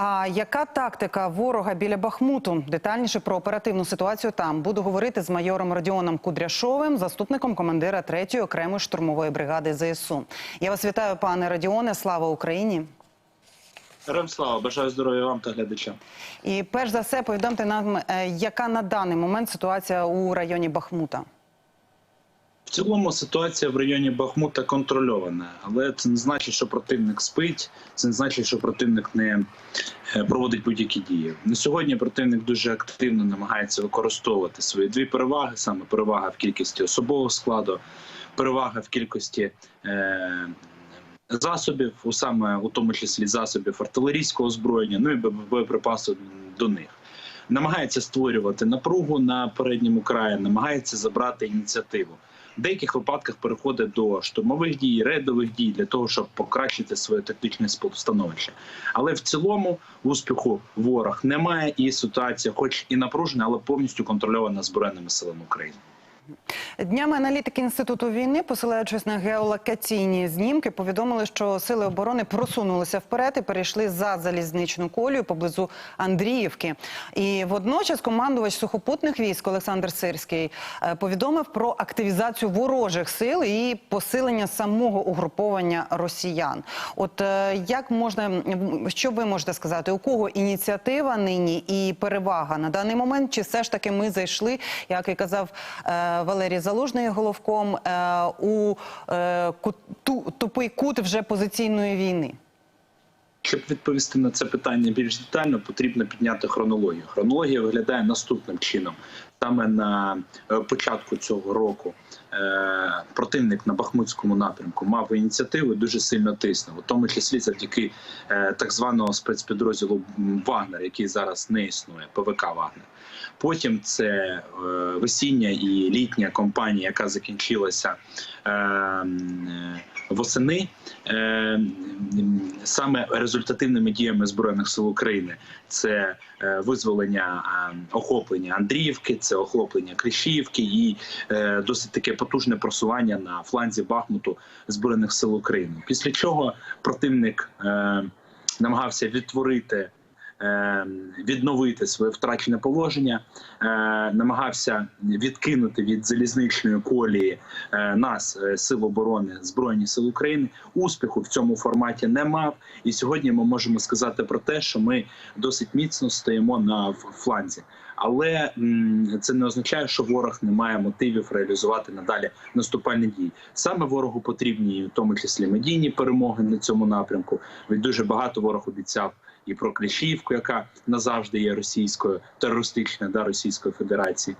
А яка тактика ворога біля Бахмуту? Детальніше про оперативну ситуацію там буду говорити з майором Родіоном Кудряшовим, заступником командира 3-ї окремої штурмової бригади ЗСУ. Я вас вітаю, пане Родіоне. Слава Україні! Слава, бажаю здоров'я вам та глядачам. І перш за все, повідомте нам, е, яка на даний момент ситуація у районі Бахмута. В цілому ситуація в районі Бахмута контрольована, але це не значить, що противник спить, це не значить, що противник не е, проводить будь-які дії. На сьогодні противник дуже активно намагається використовувати свої дві переваги: саме перевага в кількості особового складу, перевага в кількості. Е- Засобів, у саме у тому числі засобів артилерійського озброєння, ну і бо- боєприпасів до них. Намагається створювати напругу на передньому краї, намагається забрати ініціативу. Деяких випадках переходить до штурмових дій, рейдових дій для того, щоб покращити своє тактичне становище. Але в цілому успіху ворог немає, і ситуація, хоч і напружена, але повністю контрольована збройними силами України. Днями аналітики інституту війни, посилаючись на геолокаційні знімки, повідомили, що сили оборони просунулися вперед і перейшли за залізничну колію поблизу Андріївки. І водночас командувач сухопутних військ Олександр Сирський е, повідомив про активізацію ворожих сил і посилення самого угруповання росіян. От е, як можна що ви можете сказати, у кого ініціатива нині і перевага на даний момент? Чи все ж таки ми зайшли, як і казав е, Валерій Залужний головком, е, у е, тупий кут вже позиційної війни? Щоб відповісти на це питання більш детально, потрібно підняти хронологію. Хронологія виглядає наступним чином. Саме на е, початку цього року противник на Бахмутському напрямку мав ініціативу дуже сильно тиснув, у тому числі завдяки е, так званого спецпідрозділу Вагнер, який зараз не існує, ПВК Вагнер. Потім це е, весіння і літня кампанія, яка закінчилася е, е, восени. Е, саме результативними діями збройних сил України це е, визволення е, охоплення Андріївки, це охоплення Кришіївки і е, досить таке потужне просування на фланзі Бахмуту збройних сил України. Після чого противник е, намагався відтворити. Е, Відновити своє втрачене положення, е, намагався відкинути від залізничної колії е, нас, е, сил оборони Збройні Сили України. Успіху в цьому форматі не мав. І сьогодні ми можемо сказати про те, що ми досить міцно стоїмо на фланзі. Але це не означає, що ворог не має мотивів реалізувати надалі наступальні дії. Саме ворогу потрібні, в тому числі медійні перемоги на цьому напрямку. Від дуже багато ворог обіцяв і про Кліщівку, яка назавжди є російською терористичною да Російської Федерації,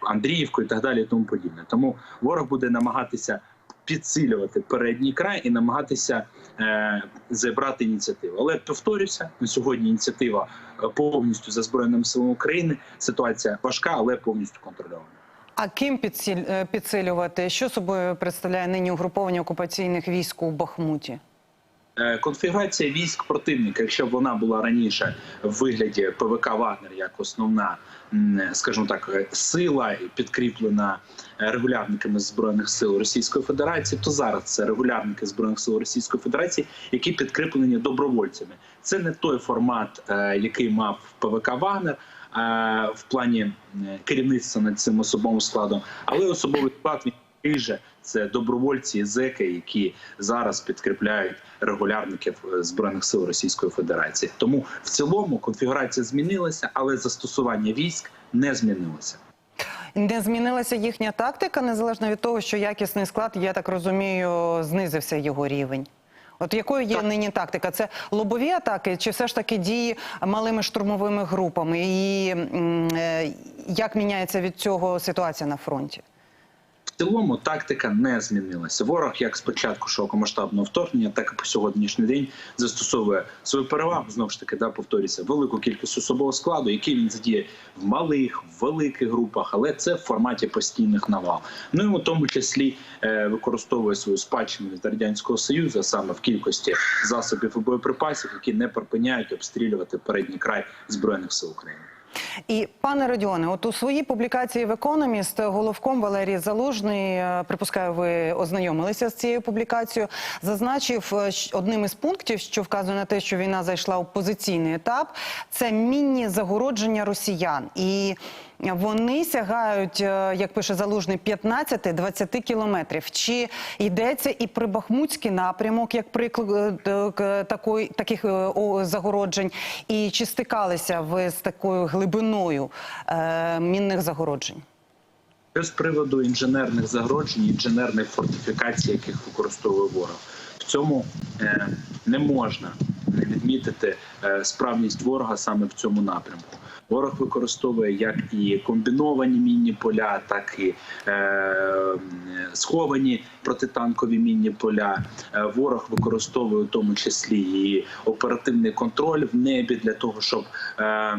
Андріївку і так далі, і тому подібне. Тому ворог буде намагатися підсилювати передній край і намагатися е, забрати ініціативу. Але повторюся, на сьогодні ініціатива е, повністю за збройними силами України. Ситуація важка, але повністю контрольована. А ким е, підсилювати? Що собою представляє нині угруповання окупаційних військ у Бахмуті? Е, Конфігурація військ противника, якщо б вона була раніше в вигляді ПВК Вагнер як основна, скажімо так, сила підкріплена е, регулярниками збройних сил Російської Федерації, то зараз це регулярники збройних сил Російської Федерації, які підкріплені добровольцями. Це не той формат, е, який мав ПВК Вагнер. В плані керівництва над цим особовим складом, але особовий склад же це добровольці зеки, які зараз підкріпляють регулярників е, збройних сил Російської Федерації. Тому в цілому конфігурація змінилася, але застосування військ не змінилося. Не змінилася їхня тактика, незалежно від того, що якісний склад, я так розумію, знизився його рівень. От якою є Так. нині тактика? Це лобові атаки, чи все ж таки дії малими штурмовими групами? І е, як міняється від цього ситуація на фронті? Цілому тактика не змінилася. Ворог, як з початку широкомасштабного вторгнення, так і по сьогоднішній день застосовує свою перевагу. Знову ж таки, да, повторюся, велику кількість особового складу, який він задіє в малих, в великих групах, але це в форматі постійних навал. Ну і у тому числі е, використовує свою спадщину від радянського союзу, саме в кількості засобів і боєприпасів, які не припиняють обстрілювати передній край збройних сил України. І пане Родіоне, от у своїй публікації в Економіст головком Валерій Залужний, е, припускаю, ви ознайомилися з цією публікацією, зазначив е, одним із пунктів, що вказує на те, що війна зайшла у позиційний етап, це мінні загородження росіян. І вони сягають, е, як пише Залужний, 15-20 кілометрів. Чи йдеться і про Бахмутський напрямок, як приклад е, такої, таких е, загороджень? І чи стикалися ви з такою глибиною мінних загороджень? З приводу інженерних загороджень, інженерних фортифікацій, яких використовує ворог, в цьому не можна відмітити е, справність ворога саме в цьому напрямку. Ворог використовує як і комбіновані мінні поля, так і е, сховані протитанкові мінні поля. Е, ворог використовує в тому числі і оперативний контроль в небі для того, щоб е, е,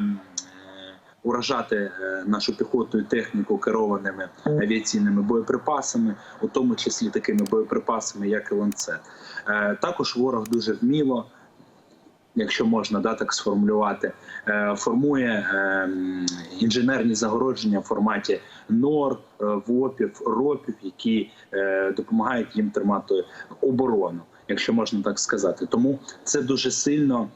уражати нашу піхоту і техніку керованими авіаційними боєприпасами, у тому числі такими боєприпасами, як і ланцет. Також ворог дуже вміло. Якщо можна да, так сформулювати, е, формує е, інженерні загородження в форматі нор, е, вопів, ропів, які допомагають їм тримати оборону, якщо можна так сказати. Тому це дуже сильно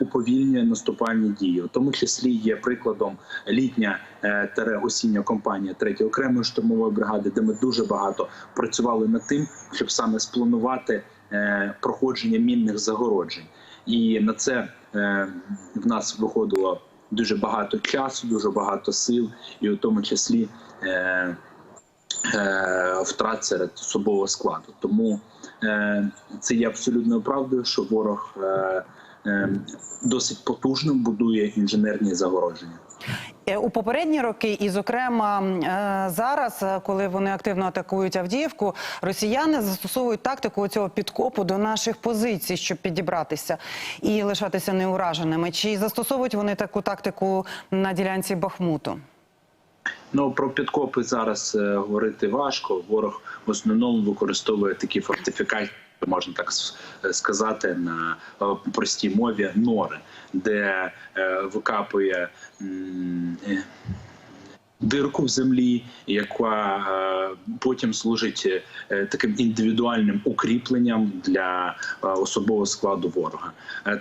уповільнює наступальні дії. У тому числі є прикладом літня осіння компанія 3 окремої штурмової бригади, де ми дуже багато працювали над тим, щоб саме спланувати проходження мінних загороджень. І на це е, в нас виходило дуже багато часу, дуже багато сил, і у тому числі е, е, втрат серед особового складу. Тому це є абсолютною правдою, що ворог досить потужно будує інженерні загородження. Е, У попередні роки, і зокрема е, зараз, е, коли вони активно атакують Авдіївку, росіяни застосовують тактику цього підкопу до наших позицій, щоб підібратися і лишатися неураженими. Чи застосовують вони таку тактику на ділянці Бахмуту? Ну про підкопи зараз говорити важко. Ворог в основному використовує такі фортифікації, можна так е, сказати, на е, простій мові нори, де е, викапує дирку в землі, яка потім служить таким індивідуальним укріпленням для особового складу ворога.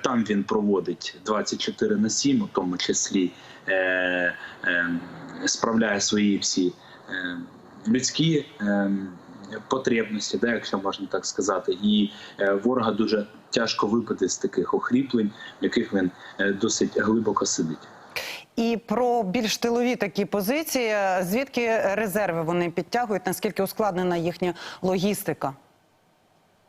Там він проводить 24 на 7, у тому числі справляє свої всі людські. Потребності, да, якщо можна так сказати, і е, ворога дуже тяжко випити з таких охріплень, в яких він е, досить глибоко сидить. І про більш тилові такі позиції, звідки резерви вони підтягують, наскільки ускладнена їхня логістика?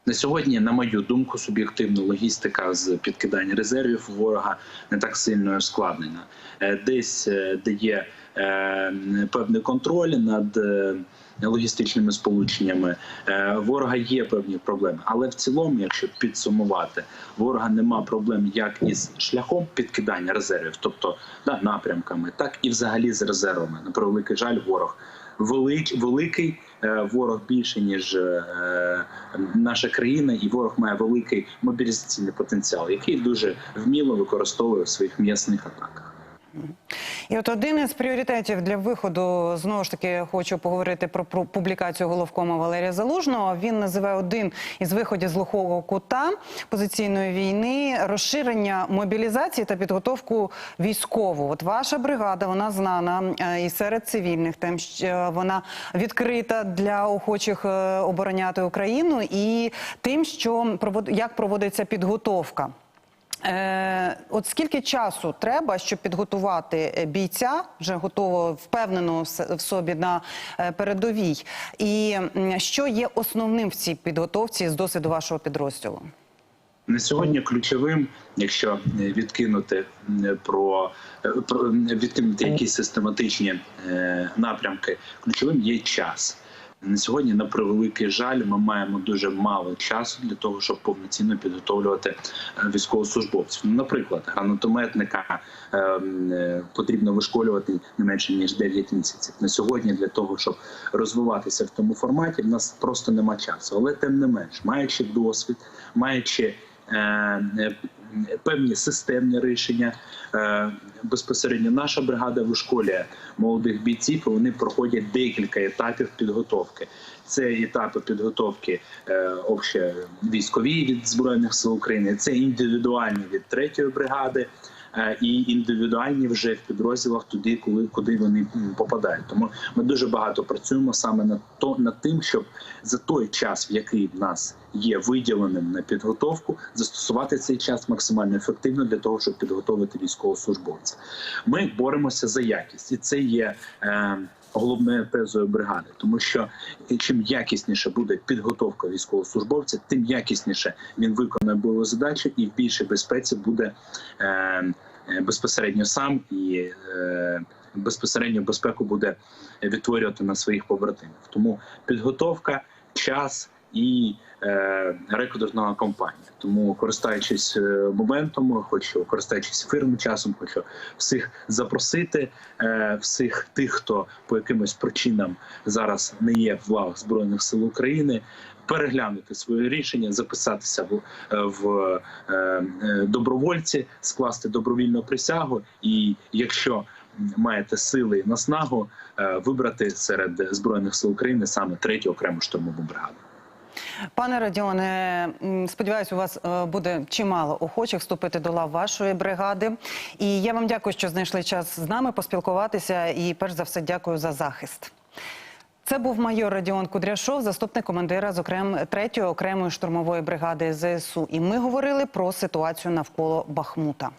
На сьогодні, на мою думку, суб'єктивно логістика з підкидання резервів ворога не так сильно ускладнена. Е, Десь де є е, певний контроль над логістичними сполученнями, е, ворога є певні проблеми. Але в цілому, якщо підсумувати, ворога нема проблем як із шляхом підкидання резервів, тобто да, напрямками, так і взагалі з резервами. На превеликий жаль, ворог велич, великий. е, Ворог більше ніж е, наша країна, і ворог має великий мобілізаційний потенціал, який дуже вміло використовує в своїх м'ясних атаках. І от один із пріоритетів для виходу знову ж таки хочу поговорити про, публікацію головкома Валерія Залужного. Він називає один із виходів з глухого кута позиційної війни розширення мобілізації та підготовку військову. От ваша бригада вона знана е, і серед цивільних, тим що вона відкрита для охочих е, обороняти Україну, і тим, що як проводиться підготовка. Е, от скільки часу треба, щоб підготувати е, бійця, вже готово впевнено в собі на е, передовій? І що є основним в цій підготовці з досвіду вашого підрозділу? На сьогодні ключовим, якщо е, відкинути про, про відкинути якісь систематичні напрямки, ключовим є час. На сьогодні, на превеликий жаль, ми маємо дуже мало часу для того, щоб повноцінно підготовлювати е, військовослужбовців. Ну, Наприклад, гранатометника е, м, е, потрібно вишколювати не менше ніж 9 місяців. На сьогодні для того, щоб розвиватися в тому форматі, в нас просто нема часу. Але тим не менш, маючи досвід, маючи певні системні рішення. Е, Безпосередньо наша бригада вишколює молодих бійців. Вони проходять декілька етапів підготовки. Це етапи підготовки е, обще військові від збройних сил України. Це індивідуальні від третьої бригади. Е, І індивідуальні вже в підрозділах туди, коли куди вони попадають. Тому ми дуже багато працюємо саме над то над тим, щоб за той час, в який в нас є виділеним на підготовку, застосувати цей час максимально ефективно для того, щоб підготовити військовослужбовця. Ми боремося за якість, і це є. Е, Головною тезою бригади, тому що чим якісніше буде підготовка військовослужбовця, тим якісніше він виконує бойову задачу і в більшій безпеці буде е, е, безпосередньо сам і е, безпосередньо безпеку буде відтворювати на своїх побратимів. Тому підготовка, час і е, рекордна кампанія. Тому, користуючись е, моментом, хочу користуючись ефірним часом, хочу всіх запросити, е, всіх тих, хто по якимось причинам зараз не є в лавах збройних сил України. Переглянути своє рішення, записатися в, е, в е, е, добровольці, скласти добровільну присягу, і якщо маєте сили і наснагу, вибрати серед збройних сил України саме третю окрему штурмову бригаду. Пане Радіоне, сподіваюся, у вас е, буде чимало охочих вступити до лав вашої бригади. І я вам дякую, що знайшли час з нами поспілкуватися. І перш за все, дякую за захист. Це був майор Радіон Кудряшов, заступник командира з окрем 3-ї окремої штурмової бригади ЗСУ. І ми говорили про ситуацію навколо Бахмута.